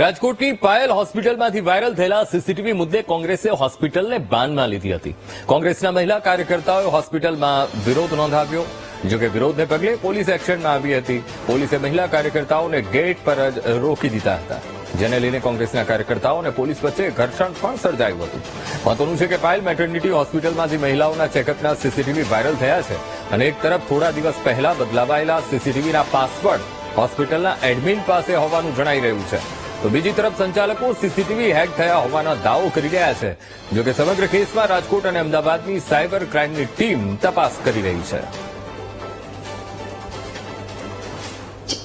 રાજકોટની પાયલ હોસ્પિટલમાંથી વાયરલ થયેલા સીસીટીવી મુદ્દે કોંગ્રેસે હોસ્પિટલને બાનમાં લીધી હતી. કોંગ્રેસના મહિલા કાર્યકર્તાઓએ હોસ્પિટલમાં વિરોધ નોંધાવ્યો. જોકે વિરોધને પગલે પોલીસ એક્શનમાં આવી હતી. પોલીસે મહિલા કાર્યકર્તાઓને ગેટ પર જ રોકી દીધા હતા. જેને લઈને કોંગ્રેસના કાર્યકર્તાઓ અને પોલીસ વચ્ચે ઘર્ષણ પણ સર્જાયું હતું. મહત્વનું છે કે પાયલ મેટર્નિટી હોસ્પિટલમાંથી મહિલાઓના ચેકઅપના સીસીટીવી વાયરલ થયા છે અને એક તરફ થોડા દિવસ પહેલા બદલાવાયેલા સીસીટીવીના પાસવર્ડ હોસ્પિટલના એડમિન પાસે હોવાનું જણાઈ રહ્યું છે. તો બીજી તરફ સંચાલકો સીસીટીવી હેક થયા હોવાનો દાવો કરી રહ્યા છે. જોકે સમગ્ર કેસમાં રાજકોટ અને અમદાવાદની સાયબર ક્રાઇમની ટીમ તપાસ કરી રહી છે.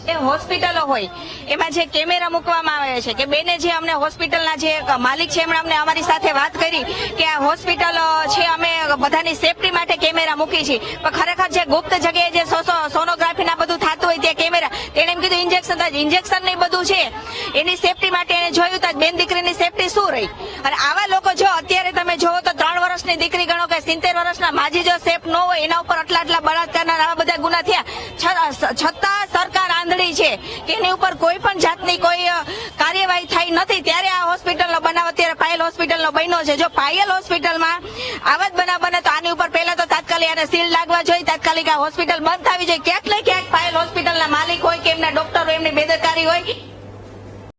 જે હોસ્પિટલો હોય, એમાં જે કેમેરા મૂકવામાં આવે છે કે બેને જે અમને હોસ્પિટલના જે માલિક છે, એમણે અમને અમારી સાથે વાત કરી કે આ હોસ્પિટલ છે, અમે બધાની સેફટી માટે કેમેરા મૂકી છે. પણ ખરેખર જે ગુપ્ત જગ્યાએ જે સોનોગ્રાફી ના બધું થતું હોય ત્યાં કેમેરા, તેણે એમ કીધું ઇન્જેક્શન ઇન્જેક્શન ને બધું છે. એની સેફટી માટે એને જોયું તો બેન દીકરીની સેફટી શું રહી? અને આવા લોકો જો અત્યારે તમે જોવો તો ત્રણ વર્ષની દીકરી ગણો કે સિત્તેર વર્ષના માજી જો સેફ ન હોય, એના ઉપર આટલા આટલા બળાત્કારના આવા બધા ગુના થયા. છતાં સરકાર આંધળી છે કે એની ઉપર કોઈ પણ જાતની કોઈ કાર્યવાહી થઈ નથી. ત્યારે આ હોસ્પિટલનો બનાવ અત્યારે પાયલ હોસ્પિટલનો બન્યો છે. જો પાયલ હોસ્પિટલમાં આવા જ બનાવ બને તો આની ઉપર પહેલા તો તાત્કાલિક આને સીલ લાગવા જોઈએ. તાત્કાલિક આ હોસ્પિટલ બંધ થવી જોઈએ ક્યાંક ને ક્યાંક પાયલ હોસ્પિટલના માલિક હોય કે એમના ડોક્ટર હોય, એમની બેદરકારી હોય.